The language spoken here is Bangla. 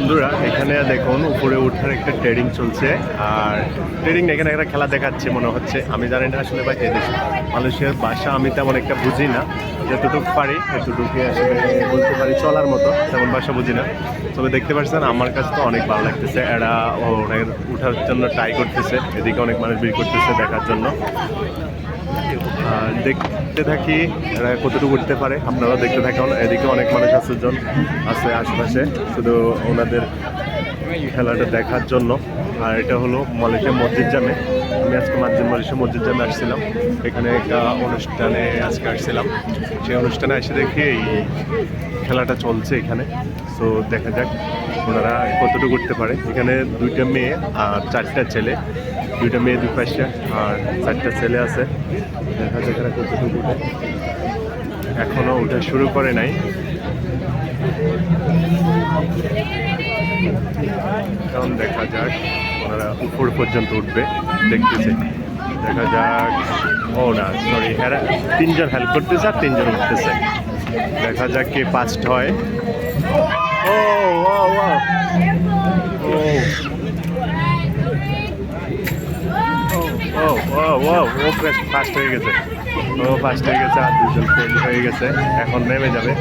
বন্ধুরা, এখানে দেখুন, উপরে উঠার একটা ট্রেডিং চলছে। আর ট্রেডিং এখানে একটা খেলা দেখাচ্ছে মনে হচ্ছে। আমি জানি না আসলে ভাই এদেশ মানুষের বাসা আমি তেমন একটা বুঝি না। যতটুকু পারি এতটুকু আসলে বলতে পারি চলার মতো, তেমন ভাষা বুঝি না। তবে দেখতে পাচ্ছেন আমার কাছে তো অনেক ভালো লাগতেছে। এরা ওনার উঠার জন্য ট্রাই করতেছে, এদিকে অনেক মানুষ ভিড় করতেছে দেখার জন্য। দেখতে থাকি, এরা কতটুকু উঠতে পারে, আপনারাও দেখতে থাকুন। এদিকে অনেক মানুষ আছে জন আছে আশেপাশে। শুধু ওনাদের খেলাটা দেখার জন্য। আর এটা হলো মালয়েশিয়া মসজিদ জামে। আমি আজকে মালয়েশিয়া মসজিদ জামে আসছিলাম। এখানে একটা অনুষ্ঠানে আজকে আসছিলাম। সেই অনুষ্ঠানে এসে দেখি এই খেলাটা চলছে এখানে। তো দেখা যাক ওনারা কতটুকু করতে পারে। এখানে দুইটা মেয়ে আর চারটা ছেলে। দুইটা মেয়ে দুই আর চারটা ছেলে আছে। দেখা যাক এরা কতটুকু উঠে এখনও উঠে শুরু করে নাই। এখন দেখা যাক ওনারা উপর পর্যন্ত উঠবে, দেখতেছে। দেখা যাক, ও না সরি এরা তিনজন হেল্প করতেছে আর তিনজন উঠতেছে। দেখা যাক কে পাস্ট হয়। ও ও ও ও ও ও ফার্স্ট হয়ে গেছে। ও ফার্স্ট হয়ে গেছে, আর দুজন হয়ে গেছে। এখন নেমে যাবে।